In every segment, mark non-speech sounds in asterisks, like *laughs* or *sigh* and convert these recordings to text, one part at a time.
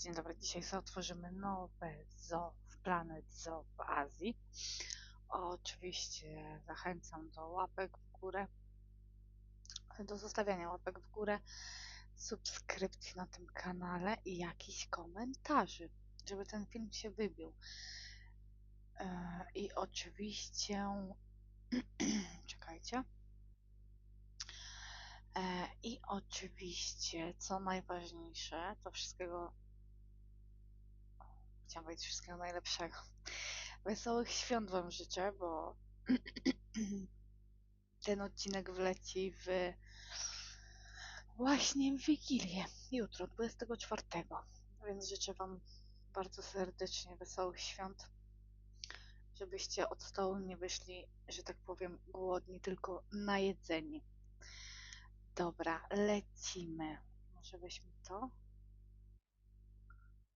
dzień dobry. Dzisiaj sobie otworzymy nowe zoo w Planet Zoo w Azji. Oczywiście zachęcam do łapek w górę, do zostawiania łapek w górę, subskrypcji na tym kanale i jakichś komentarzy, żeby ten film się wybił. E, I oczywiście, *clears throat* czekajcie. E, I oczywiście, co najważniejsze, to wszystkiego, chciałam powiedzieć wszystkiego najlepszego. Wesołych świąt Wam życzę, bo *clears throat* ten odcinek wleci w właśnie w Wigilię, jutro, 24. Więc życzę Wam bardzo serdecznie wesołych świąt, żebyście od stołu nie wyszli, że tak powiem, głodni, tylko najedzeni. Dobra, lecimy. Może weźmy to.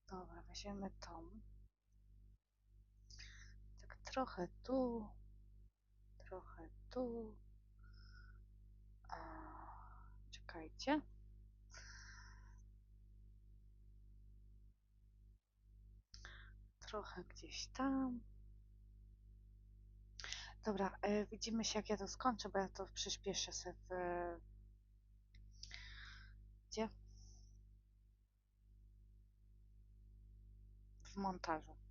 Dobra, weźmiemy tą. Tak trochę tu, trochę tu. A, czekajcie. Trochę gdzieś tam. Dobra, e, widzimy się jak ja to skończę, bo ja to przyspieszę sobie w... Gdzie? W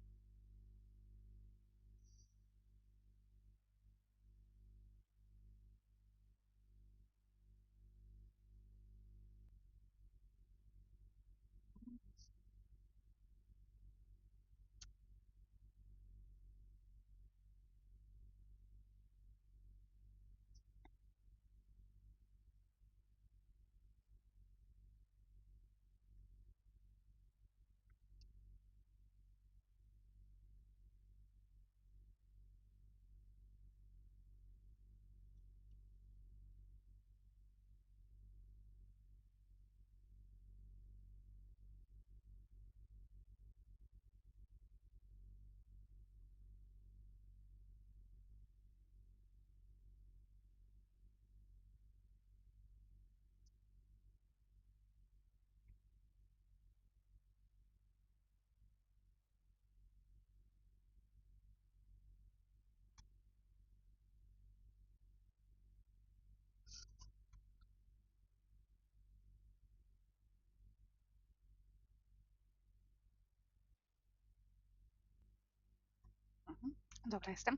Dobra, jestem.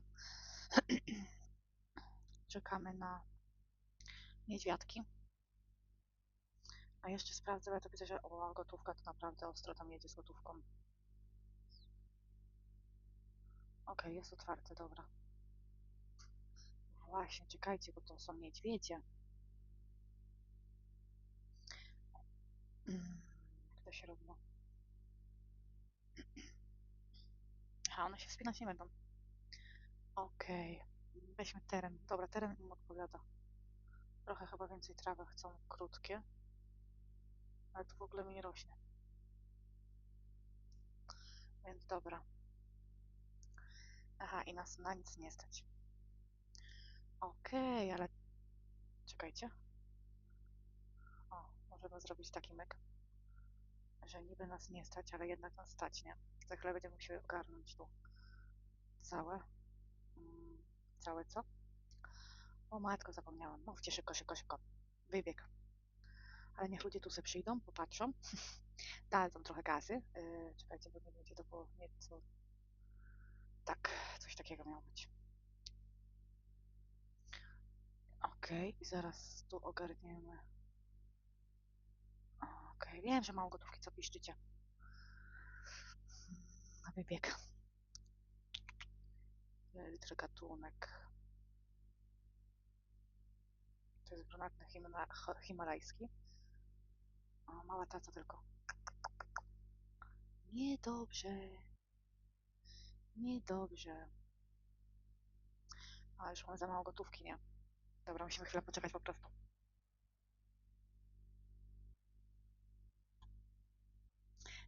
*clears throat* Czekamy na niedźwiadki. A jeszcze sprawdzę, bo ja to widzę, że o, gotówka to naprawdę ostro tam jedzie z gotówką. Okej, jest otwarte, dobra. No Właśnie, czekajcie, bo to są niedźwiedzie. Mm, Jak to się robiło? *clears throat* Aha, one się wspinać nie będą. Okej, weźmy teren. Dobra, teren im odpowiada. Trochę chyba więcej trawy chcą, krótkie. Ale w ogóle mi nie rośnie. Więc dobra. Aha, i nas na nic nie stać. Okej, ale... Czekajcie. O, możemy zrobić taki myk, że niby nas nie stać, ale jednak nas stać, nie? Za chwilę będziemy musieli ogarnąć tu całe. Całe co? O matko, zapomniałam. Mówcie szybko, szybko, szybko. Wybieg. Ale niech ludzie tu sobie przyjdą, popatrzą. *laughs* Dadzą trochę gazy. Yy, czekajcie, bo nie będzie to było nieco... Tak, coś takiego miało być. Okej, i zaraz tu ogarniemy. Okej, wiem, że mało gotówki, co piszczycie. Na wybieg. Litr gatunek. To jest brunatny himalajski. O, mała taca tylko. Niedobrze. Niedobrze. A już mamy za mało gotówki, nie? Dobra, musimy chwilę poczekać po prostu.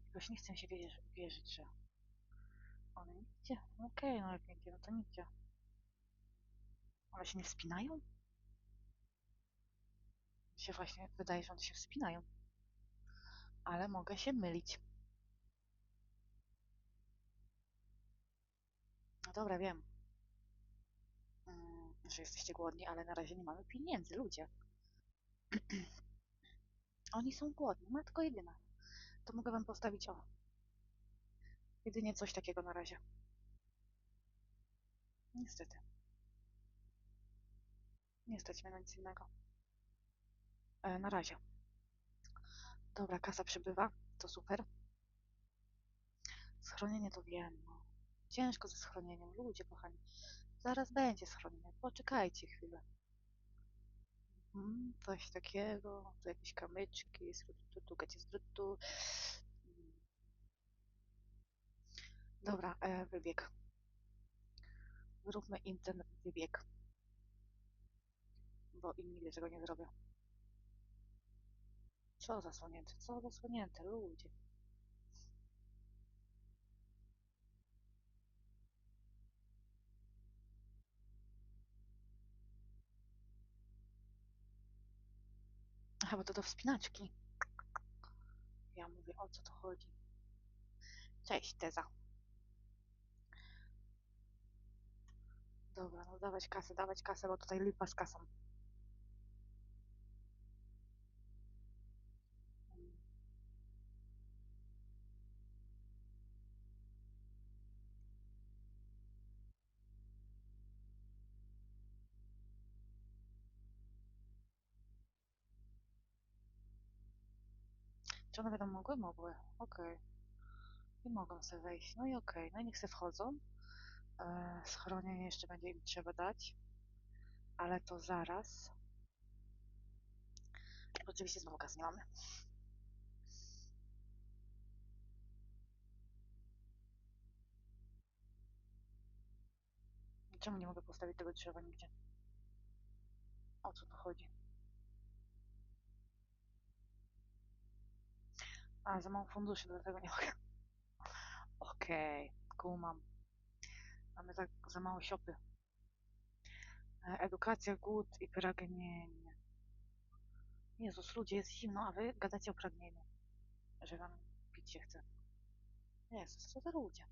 Jakoś nie chcę się wierzyć, wierzyć że ale nigdzie. No okej, no jak nigdzie, no to nigdzie. One się nie wspinają? Mi się właśnie wydaje, że one się wspinają. Ale mogę się mylić. No dobra, wiem. Mm, że jesteście głodni, ale na razie nie mamy pieniędzy, ludzie. *clears throat* Oni są głodni, matko jedyna. To mogę wam postawić, o, Jedynie coś takiego na razie. Niestety. Nie stać mnie na nic innego. E, na razie. Dobra, kasa przybywa. To super. Schronienie to wiem, no. Ciężko ze schronieniem, ludzie kochani. Zaraz będzie schronienie. Poczekajcie chwilę. Mm, coś takiego, tu jakieś kamyczki, tu, tu, gacie tu. Dobra, e, wybieg. Zróbmy im ten wybieg. Bo inni tego nie zrobią. Co zasłonięte? Co zasłonięte? Ludzie. Aha, bo to do wspinaczki. Ja mówię, o co to chodzi. Cześć, Teza. Dobra, no dawać kasę, dawać kasę, bo tutaj lipa z kasą. Czy one będą mogły? Mogły. Okej. I mogą sobie wejść. No i okej. No i niech se wchodzą. E, schronienie jeszcze będzie im trzeba dać. Ale to zaraz. Oczywiście znowu gaz nie mamy. Czemu nie mogę postawić tego drzewa nigdzie? O co tu chodzi? A, za mało funduszy, dlatego nie mogę. Okej, okay, kumam. Mamy tak za mało siopy. E, edukacja, głód i pragnienie. Jezus, ludzie, jest zimno, a wy gadacie o pragnieniu. Że wam pić się chce. Jezus, co za ludzie.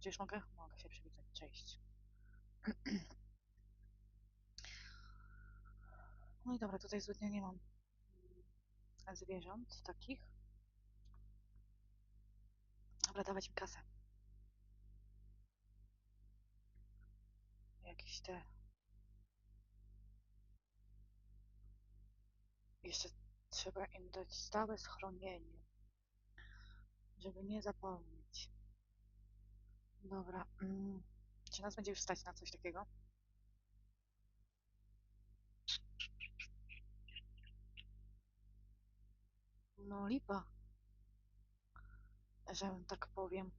Czyż mogę? Mogę się przywitać. Cześć. *clears throat* No i dobra, tutaj zbytnio nie mam zwierząt takich. Dobra, dawać mi kasę. Jakieś te... Jeszcze trzeba im dać stałe schronienie. Żeby nie zapomnieć. Dobra. Mm. Czy nas będzie już stać na coś takiego? No lipa. Że tak powiem.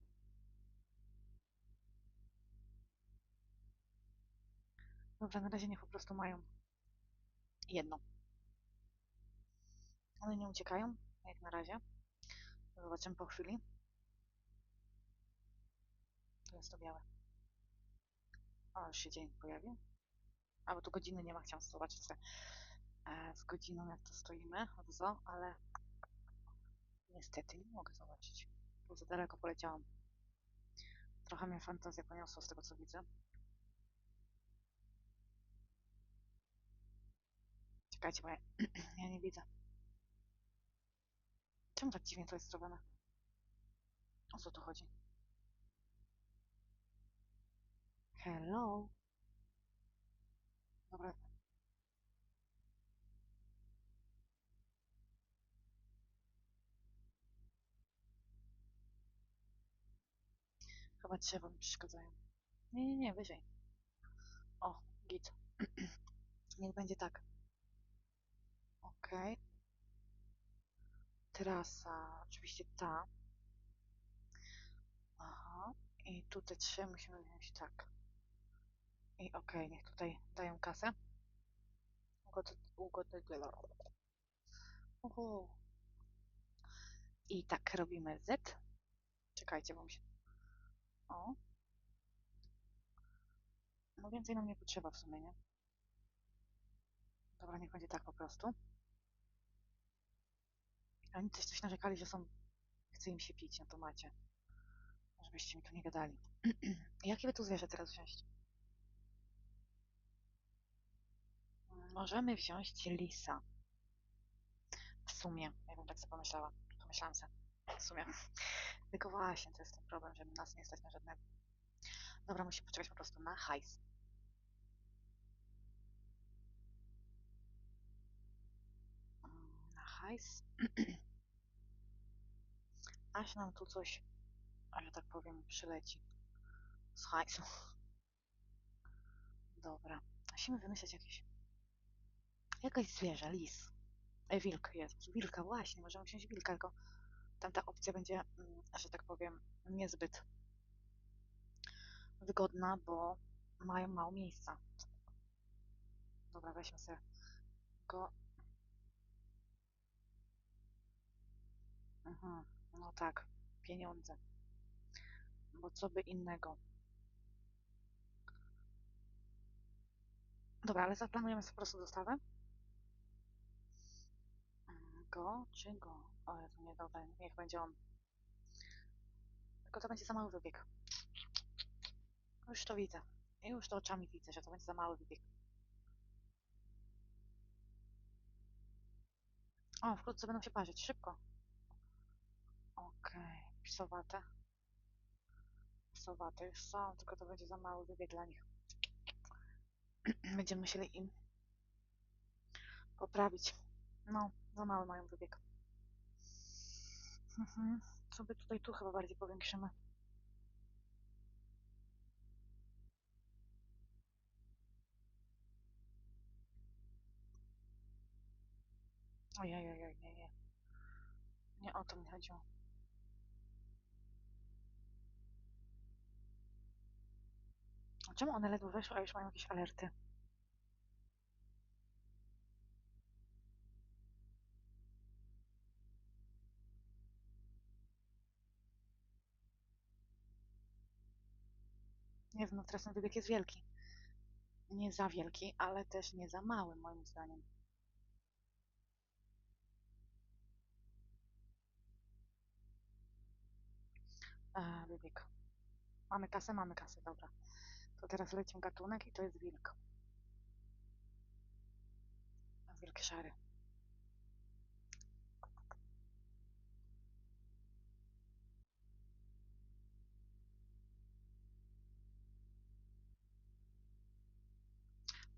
Dobra, na razie niech po prostu mają jedno. One nie uciekają, jak na razie. Zobaczymy po chwili. To jest to białe. O, już się dzień pojawił. A, bo tu godziny nie ma, chciałam zobaczyć te, e, z godziną, jak to stoimy od ale niestety nie mogę zobaczyć. Tu za daleko poleciałam. Trochę mnie fantazja poniosła z tego, co widzę. Czekajcie, bo ja, *clears throat* ja nie widzę. Czemu tak dziwnie to jest zrobione? O co tu chodzi? Hello? Dobra. Chyba drzewa mi przeszkadzają. Nie, nie, nie, wyżej. O, git. *clears throat* Niech będzie tak. Okay. Trasa, oczywiście ta. Aha. I tutaj trzy musimy wziąć tak. I okay, niech tutaj dają kasę. Ugodę Uhu. I tak robimy Z. Czekajcie, bo mi się... O. No więcej nam nie potrzeba w sumie, nie? Dobra, niech będzie tak po prostu. Oni też coś narzekali, że są... Chce im się pić na tomacie. Może Żebyście mi tu nie gadali. *clears throat* Jakie by tu zwierzę teraz wziąć? Możemy wziąć lisa. W sumie, ja bym tak sobie pomyślała. Pomyślałam sobie. W sumie. Tylko właśnie, to jest ten problem, że nas nie stać na żadnego. Dobra, musimy poczekać po prostu na hajs. Hajs. *clears throat* Aż nam tu coś, że tak powiem, przyleci. Z hajsu. *laughs* Dobra. Musimy wymyśleć jakieś... Jakaś zwierzę, lis. E, wilk jest. Wilka, właśnie. Możemy wziąć wilka, tylko tamta opcja będzie, mm, że tak powiem, niezbyt wygodna, bo mają mało miejsca. Dobra, weźmy sobie go. Mhm, no tak, pieniądze. Bo co by innego. Dobra, ale zaplanujemy sobie po prostu dostawę. Go czy go? O, to nie, dobra, niech będzie on. Tylko to będzie za mały wybieg. Już to widzę. Już to oczami widzę, że to będzie za mały wybieg. O, wkrótce będą się parzyć. Szybko. Okej. Psowate. Psowate już są, tylko to będzie za mały wybieg dla nich. *clears throat* Będziemy musieli im poprawić. No, za mały mają wybieg. Mhm. Sobie tutaj tu chyba bardziej powiększymy. Ojej, ojej, nie, nie. Nie o to mi chodziło. Czemu one ledwo weszły, a już mają jakieś alerty? Nie wiem, no teraz ten wybieg jest wielki. Nie za wielki, ale też nie za mały, moim zdaniem. A, wybieg. Mamy kasę, mamy kasę, dobra. To teraz lecimy gatunek i to jest wilk. Wilk szary.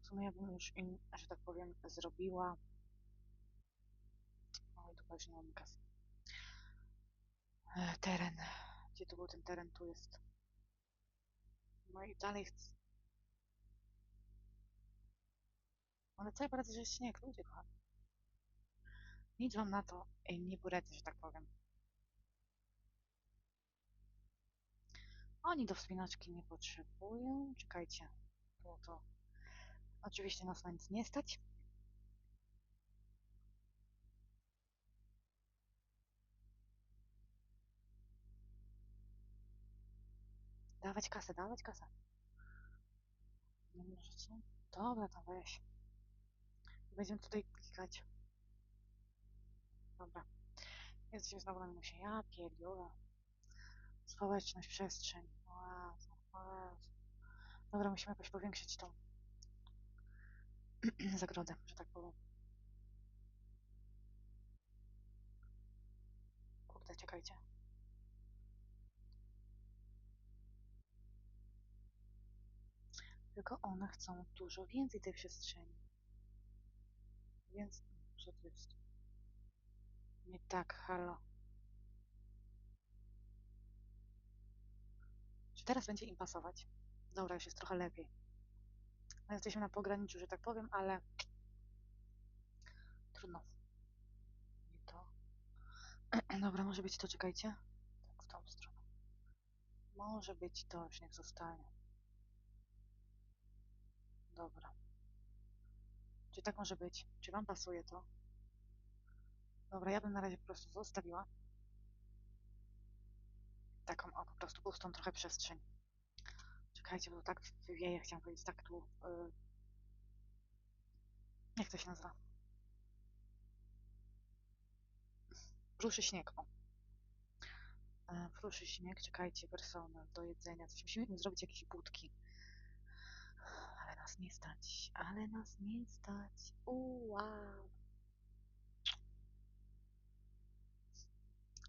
W sumie ja bym już im, że tak powiem, zrobiła. Oj, tu już nie mamy kasy. E, teren. Gdzie to był ten teren? Tu jest. I dalej chcę. Ale co ja poradzę, że śnieg, ludzie kochani. Nic wam na to e, nie poradzę, że tak powiem. Oni do wspinaczki nie potrzebują. Czekajcie. To, to. Oczywiście nas na nic nie stać. Dawać kasę, dawać kasę. Nie możecie? Dobra, to weź. Będziemy tutaj klikać. Dobra. Jest się znowu na minusie. Ja pierdolę. Społeczność, przestrzeń. O Jezu, o Jezu. Dobra, musimy jakoś powiększyć tą *clears throat* zagrodę, że tak powiem. Kurde, czekajcie. Tylko one chcą dużo więcej tej przestrzeni. Więc, co to? Nie tak, halo. Czy teraz będzie im pasować? Dobra, już jest trochę lepiej. No, jesteśmy na pograniczu, że tak powiem, ale trudno. Nie to. *clears throat* Dobra, może być to, czekajcie. Tak, w tą stronę. Może być to, już niech zostanie. Dobra. Czy tak może być? Czy wam pasuje to? Dobra, ja bym na razie po prostu zostawiła. Taką, o, po prostu pustą trochę przestrzeń. Czekajcie, bo to tak wywieje, chciałam powiedzieć, tak tu... Yy... Jak to się nazywa? Ruszy śnieg, o. E, Proszę śnieg, czekajcie, personel, do jedzenia, coś musimy im zrobić jakieś budki. Nie stać, ale nas nie stać. Uau.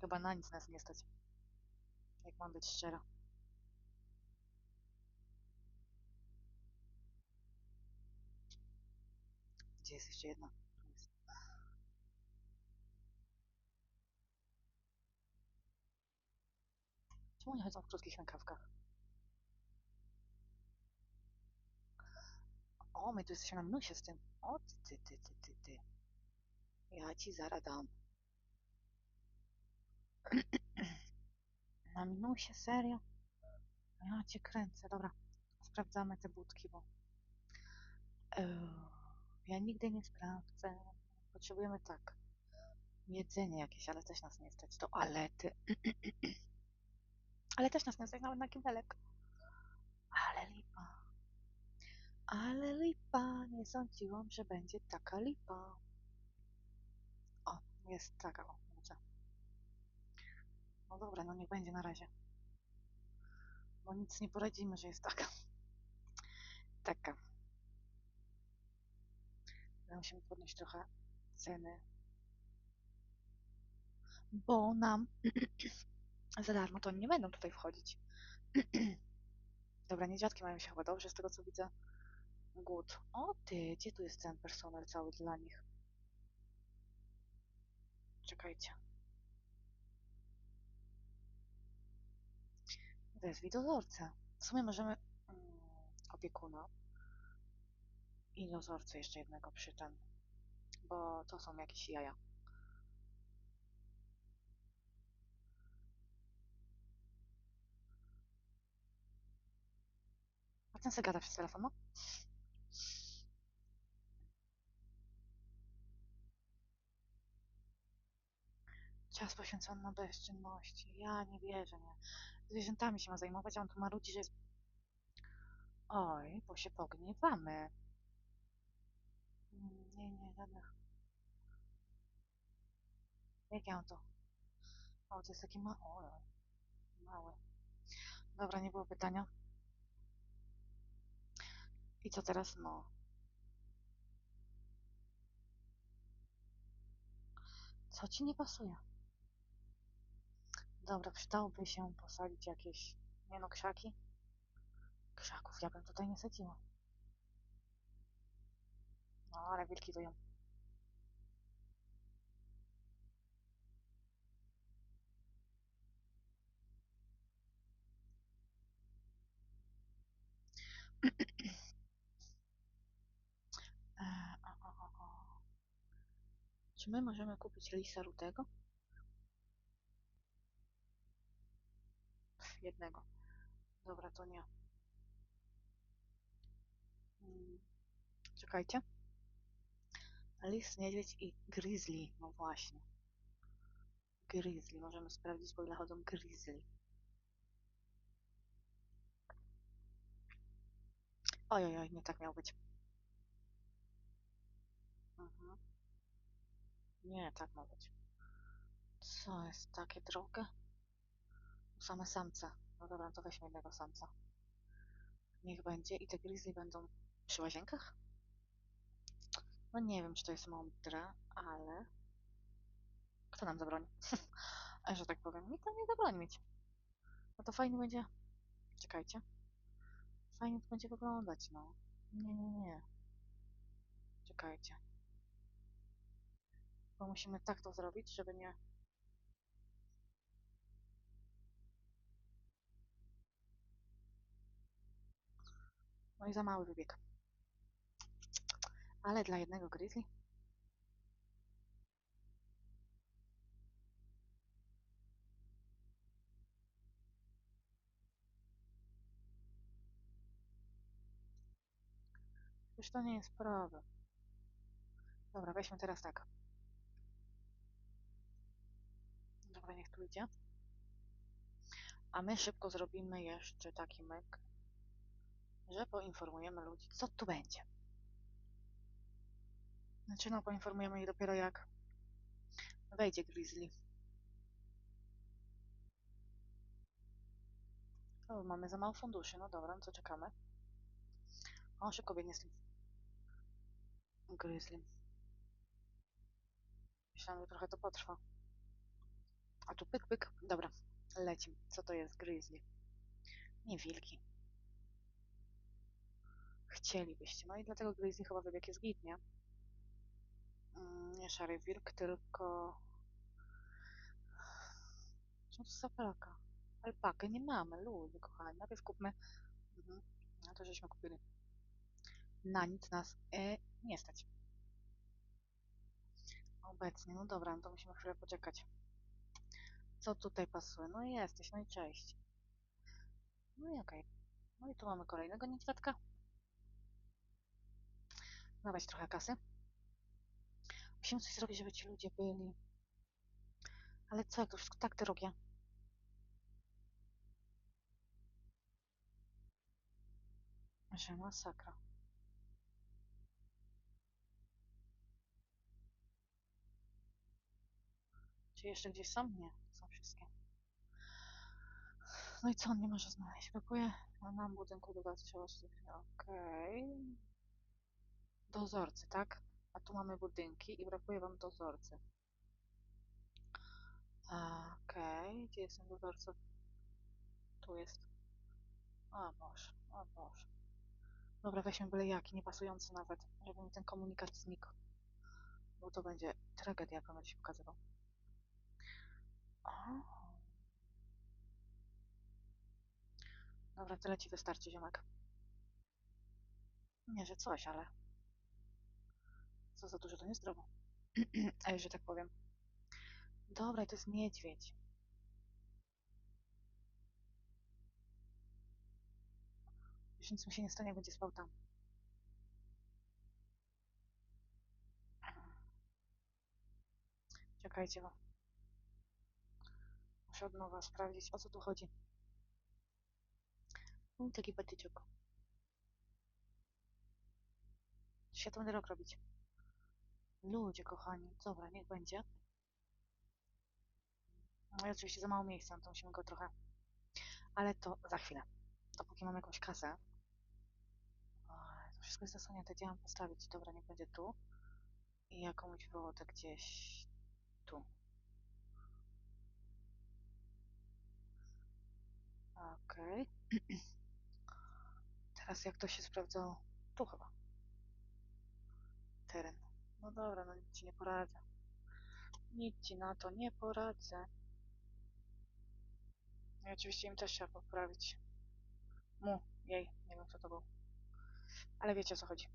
Chyba na nic nas nie stać. Jak mam być szczera. Gdzie jest jeszcze jedna? Czemu oni chodzą w krótkich rękawkach? O, my tu jesteśmy na minusie z tym. O, ty, ty, ty, ty, ty. Ja ci zaraz dam. *clears throat* Na minusie, serio? Ja cię kręcę, dobra. Sprawdzamy te budki, bo... Eee, ja nigdy nie sprawdzę. Potrzebujemy tak. Jedzenie jakieś, ale też nas nie stać. Do alety. *clears throat* ale też nas nie stać nawet na kibelek. Ale lipa. Ale lipa. Nie sądziłam, że będzie taka lipa. O, jest taka, o, widzę. No dobra, no niech będzie na razie. Bo nic nie poradzimy, że jest taka. Taka. Musimy podnieść trochę ceny. Bo nam *clears throat* za darmo to nie będą tutaj wchodzić. *clears throat* Dobra, niedźwiadki mają się chyba dobrze z tego co widzę. Głód. O ty, gdzie tu jest ten personel cały dla nich? Czekajcie. Wezwij dozorcę. W sumie możemy mm, opiekuna i dozorcę jeszcze jednego przy ten, bo to są jakieś jaja. A ten se gada przez telefon, no? Czas poświęcony na bezczynności. Ja nie wierzę, nie. Zwierzętami się ma zajmować, a on tu marudzi, że jest... Oj, bo się pogniewamy. Mm, Nie, nie, żadnych. Jak ja mam to? O, to jest taki ma... O, mały. Dobra, nie było pytania. I co teraz? No. Co ci nie pasuje? Dobra, przydałoby się posadzić jakieś, nie no, krzaki. Krzaków ja bym tutaj nie sadziła. No, ale wilki to. E. Czy my możemy kupić lisa rudego? Jednego. Dobra, to nie. Mm, Czekajcie. Lis, niedźwiedź i grizzly. No właśnie. Grizzly. Możemy sprawdzić, po ile chodzą grizzly. Oj, oj, oj, nie tak miał być. Mhm. Nie, tak ma być. Co jest takie drogie? Same samce. No dobra, to weźmy jednego samca. Niech będzie. I te grizzly będą przy łazienkach? No nie wiem, czy to jest mądre, ale... Kto nam zabroni? *laughs* Że tak powiem, nikt nam nie zabroni mieć. No to fajnie będzie... Czekajcie. Fajnie to będzie wyglądać, no. Nie, nie, nie. Czekajcie. Bo musimy tak to zrobić, żeby nie... No i za mały wybieg. Ale dla jednego grizzly? Już to nie jest problem. Dobra, weźmy teraz tak. Dobra, niech tu idzie. A my szybko zrobimy jeszcze taki myk, że poinformujemy ludzi, co tu będzie. Znaczy, no, poinformujemy ich dopiero jak wejdzie Grizzly. O, mamy za mało funduszy. No dobra, no to czekamy. O, szybko biegnie z tym gryzlem. Myślałam, że trochę to potrwa. A tu pyk, pyk. Dobra, lecim. Co to jest grizzly? Nie wilki. Chcielibyście. No i dlatego grizzly chyba wybieg jest git, nie? Mm, nie szary wilk, tylko... Co to za alpaka? Alpakę nie mamy, ludzie kochani. Najpierw kupmy... Mhm. No to żeśmy kupili. Na nic nas e, nie stać. Obecnie, no dobra, no to musimy chwilę poczekać. Co tutaj pasuje? No jesteś, no i cześć. No i okej. No i tu mamy kolejnego niedźwiadka. Dawać trochę kasy. Musimy coś zrobić, żeby ci ludzie byli. Ale co, jak to wszystko tak drogie? Że masakra. Czy jeszcze gdzieś są? Nie, są wszystkie. No i co on nie może znaleźć? Brakuje nam budynku dodatkowych. Okej. Dozorcy, tak? A tu mamy budynki i brakuje wam dozorcy. Okej, gdzie jest ten dozorca? Tu jest. O Boże, o Boże. Dobra, weźmy byle jaki, niepasujący nawet, żeby mi ten komunikat znikł. Bo to będzie tragedia, jak on się pokazywał. O. Dobra, tyle ci wystarczy, ziomek. Nie, że coś, ale... Co za dużo, to niezdrowo. *clears throat* Że tak powiem. Dobra, i to jest niedźwiedź. Już nic mu się nie stanie, będzie spał tam. Czekajcie, bo... Muszę od nowa sprawdzić, o co tu chodzi. No, taki patyczek. Światłony rok robić. Ludzie kochani, dobra, niech będzie. No i oczywiście za mało miejsca, no to musimy go trochę... Ale to za chwilę. Dopóki mamy jakąś kasę. To wszystko jest zasłonięte, gdzie mam postawić? Dobra, niech będzie tu. I jakąś wodę gdzieś tu. Okej. *clears throat* Teraz jak to się sprawdzało? Tu chyba. Teren. No dobra, no nic ci nie poradzę. Nic ci na to nie poradzę. No i oczywiście im też trzeba poprawić. Mu, jej, nie wiem kto to był. Ale wiecie o co chodzi.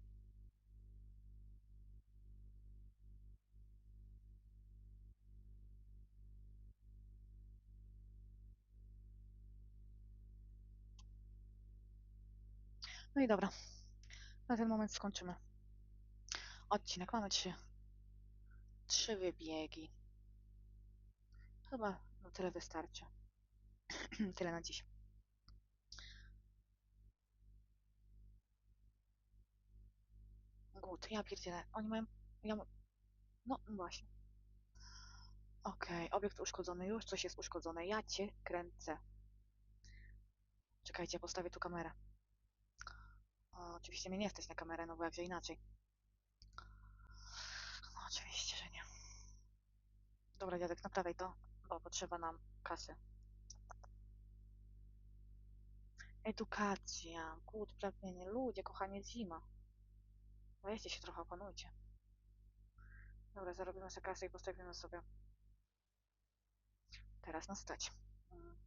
No i dobra. Na ten moment skończymy. Odcinek mamy trzy. Trzy wybiegi. Chyba no tyle wystarczy. *clears throat* tyle na dziś. Głód, ja pierdzielę. Oni mają... Ja... ma- No właśnie. Okej, obiekt uszkodzony już, coś jest uszkodzone. Ja cię kręcę. Czekajcie, postawię tu kamerę. O, oczywiście mnie nie stać na kamerę, no bo jakże inaczej. No, oczywiście, że nie. Dobra, dziadek, naprawiaj to, bo potrzeba nam kasy. Edukacja, głód, pragnienie, ludzie, kochanie, zima. Weźcie się trochę, opanujcie. Dobra, zarobimy sobie kasę i postawimy sobie. Teraz nas stać. Mm.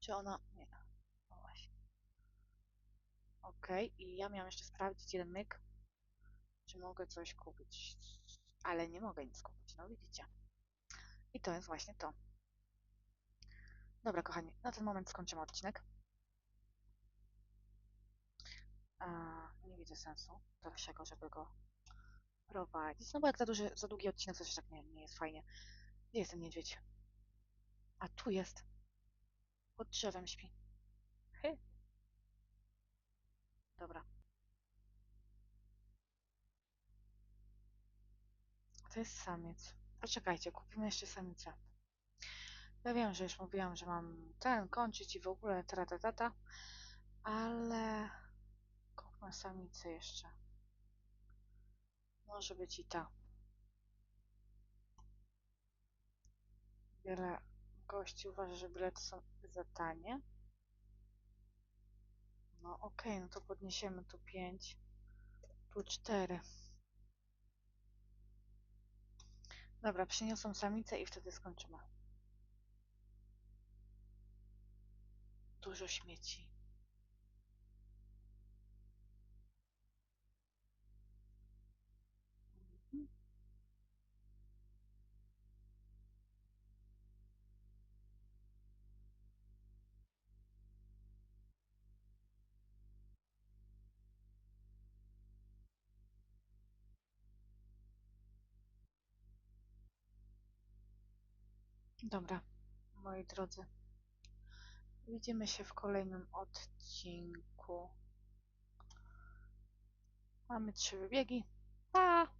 Czy ona... Nie. No właśnie. Okej, i ja miałam jeszcze sprawdzić jeden myk, czy mogę coś kupić. Ale nie mogę nic kupić, no widzicie. I to jest właśnie to. Dobra, kochani, na ten moment skończymy odcinek. A, nie widzę sensu dalszego, żeby go prowadzić. No bo jak za, duży, za długi odcinek, to też tak nie, nie jest fajnie. Gdzie jest ten niedźwiedź? A tu jest. Pod drzewem śpi. Hy. Dobra. To jest samiec. Poczekajcie, kupimy jeszcze samicę. Ja wiem, że już mówiłam, że mam ten kończyć i w ogóle tratatata, ale kupmy samicę jeszcze. Może być i ta. Wiele gości uważa, że bilety są za tanie. No okej, no to podniesiemy tu 5, tu 4. Dobra, przyniosą samicę i wtedy skończymy. Dużo śmieci. Dobra, moi drodzy. Widzimy się w kolejnym odcinku. Mamy trzy wybiegi. Pa!